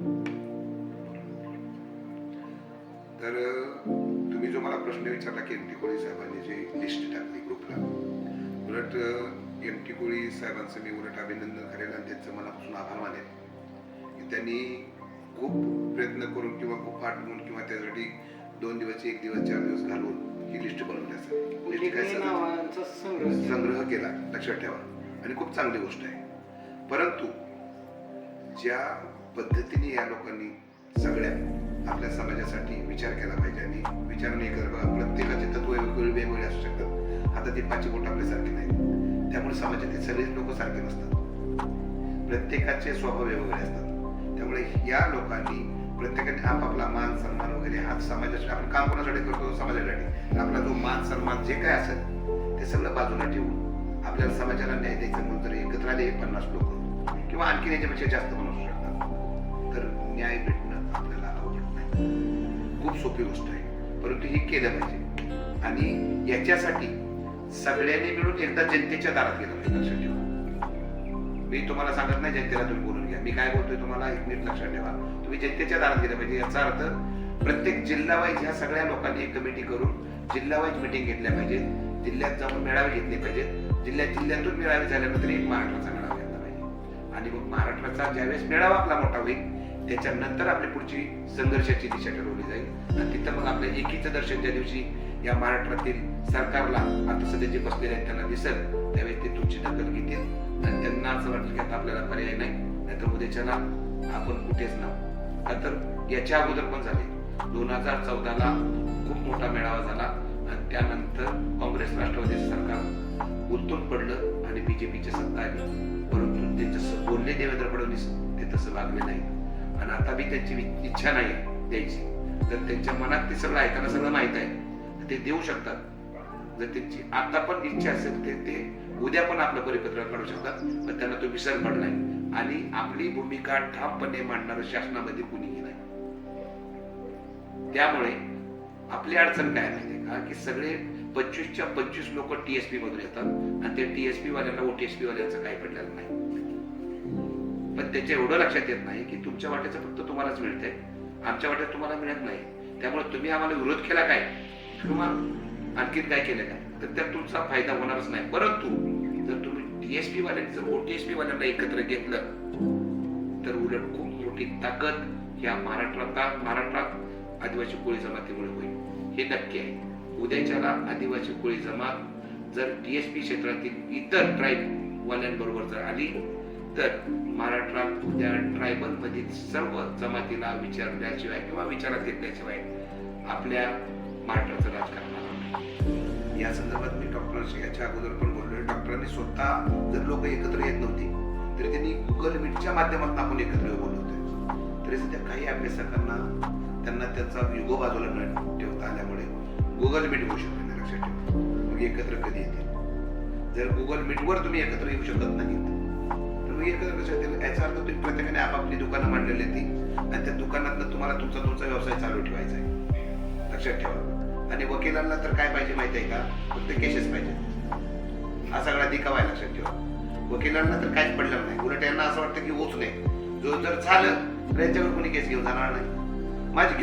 तर तुम्ही जो मला प्रश्न विचारला की एम टी कोळी साहेबांनी जी लिस्ट टाकली ग्रुपला उलट एम टी कोळी साहेबांचं मी उलट अभिनंदन करेल आणि त्यांचं मनापासून आभार मानेल. की त्यांनी खूप प्रयत्न करून किंवा खूप पाठ म्हणून किंवा त्यासाठी दोन दिवस एक दिवस चार दिवस घालून ही लिस्ट केला. संग्रह केला. लक्षात ठेवा. आणि खूप चांगली गोष्ट आहे. परंतु ज्या पद्धतीने या लोकांनी सगळ्या आपल्या समाजासाठी विचार केला पाहिजे आणि विचार नाही कर प्रत्येकाचे तत्व वेगवेगळे वेगवेगळे असू शकतात. आता ते पाचवी बोट आपल्यासारखे नाही त्यामुळे समाजातील सगळेच लोक सारखे नसतात. प्रत्येकाचे स्वभाव वेगवेगळे असतात. त्यामुळे या लोकांनी प्रत्येकाने आपापला मान सन्मान वगैरे हा समाजासाठी आपण काम कोणासाठी करतो? समाजासाठी. आपला जो मान सन्मान जे काय असेल ते सगळं बाजूला ठेवून आपल्याला समाजाला न्याय द्यायचं म्हणून तर एकत्र आले पन्नास लोक. किंवा आणखी याच्यापेक्षा जास्त पण असू शकतात. तर न्याय भेटणं आपल्याला आवडत नाही. खूप सोपी गोष्ट आहे. परंतु हे केलं पाहिजे. आणि याच्यासाठी सगळ्यांनी मिळून एकदा जनतेच्या दारात गेलं पाहिजे लक्षात ठेवा. मी तुम्हाला सांगत नाही जनतेला तुम्ही बोलून घ्या. मी काय बोलतोय तुम्हाला एक नीट लक्षात ठेवा. तुम्ही जनतेच्या दारात गेलं पाहिजे. याचा अर्थ प्रत्येक जिल्हा वाईज ह्या सगळ्या लोकांनी एक कमिटी करून जिल्हा वाईज मिटिंग घेतल्या पाहिजे जिल्ह्यात जाऊन मेळावे घेतले पाहिजेत. जिल्ह्यात जिल्ह्यातून मेळावे झाल्यानंतर एक महाराष्ट्राचा आणि मग महाराष्ट्राचा ज्यावेळेस मेळावा आपला मोठा होईल त्याच्यानंतर आपली पुढची संघर्षाची दिशा ठरवली जाईल. आणि तिथं मग आपल्या एकीचं दर्शन ज्या दिवशी या महाराष्ट्रातील सरकारला आता सध्या जे बसलेले आहेत त्यांना दिसेल त्यावेळेस ते तुमची दखल घेतील. आणि त्यांना असं वाटलं की आता आपल्याला पर्याय नाही नाहीतर उद्याच्याला आपण कुठेच ना तर याच्या अगोदर पण झाले. दोन हजार चौदाला खूप मोठा मेळावा झाला. आणि त्यानंतर काँग्रेस राष्ट्रवादी सरकार उलटून पडलं. बीजेपीची सत्ता आली परंतु ते जसं बोलले देवेंद्र फडणवीस ते तसं लागले नाही. आणि आता बी त्यांची इच्छा नाही द्यायची. तर त्यांच्या मनात ते सगळं ऐकायला सगळं माहीत आहे. ते देऊ शकतात. जर त्यांची आता पण इच्छा असेल ते ते उद्या पण आपलं परिपत्रक काढू शकतात. पण त्यांना तो विसर पडलाय आणि आपली भूमिका ठामपणे मांडणार शासनामध्ये कुणीही नाही. त्यामुळे आपली अडचण काय माहितीये का? की सगळे पंचवीसच्या पंचवीस लोक टीएसपी मधून येतात. आणि ते टीएसपी वाल्यांना ओटीएसपी वाल्यांचं काही पडलेलं नाही. पण त्याच्या एवढं लक्षात येत नाही की तुमच्या वाट्याचं फक्त तुम्हालाच मिळतंय. आमच्या वाट्यात तुम्हाला मिळत नाही. त्यामुळे तुम्ही आम्हाला विरोध केला काय? किंवा आणखीन काय केलं काय तर त्यात तुमचा फायदा होणारच नाही. परंतु जर तुम्ही टीएसपी वाल्यांनी जर ओटीएसपी वाल्यांना एकत्र घेतलं तर उलट खूप मोठी ताकद या महाराष्ट्रात महाराष्ट्रात आदिवासी कोळी जमातीमुळे होईल. हे नक्की आहे. उद्याच्याला आदिवासी कोळी जमात जर टीएसपी क्षेत्रातील इतर ट्राईब वाल्यांबरोबर जर आली तर महाराष्ट्रात उद्या ट्रायबल मधील सर्व जमातीला विचारल्याशिवाय किंवा विचारात घेतल्याशिवाय आपल्या महाराष्ट्राचं राजकारण या संदर्भात मी डॉक्टरांशी याच्या अगोदर पण बोललोय डॉक्टरांनी स्वतः जर लोक एकत्र येत नव्हती तरी त्यांनी गुगल मीटच्या माध्यमातून आपण एकत्र बोलवतोय तरी सध्या काही अभ्यासकांना त्यांना त्याचा युगो बाजूला ठेवतो गुगल मीट होऊ शकत नाही लक्षात ठेवा. मग एकत्र कधी येतील? जर गुगल मीटवर तुम्ही एकत्र येऊ शकत नाहीत तर मग एकत्र कसं येतील? याचा अर्थ तुम्ही प्रत्येकाने आपापली दुकानं मांडलेली ती आणि त्या दुकानातनं तुम्हाला तुमचा तुमचा व्यवसाय चालू ठेवायचा आहे. लक्षात ठेवा. आणि वकिलांना तर काय पाहिजे माहिती आहे का? फक्त केसेस पाहिजे. हा सगळा दिखावा आहे लक्षात ठेवा. वकिलांना तर काहीच पडलं नाही. उलट यांना असं वाटतं की ओच नाही जो जर झालं तर यांच्यावर कोणी केस घेऊन जाणार नाही. माझी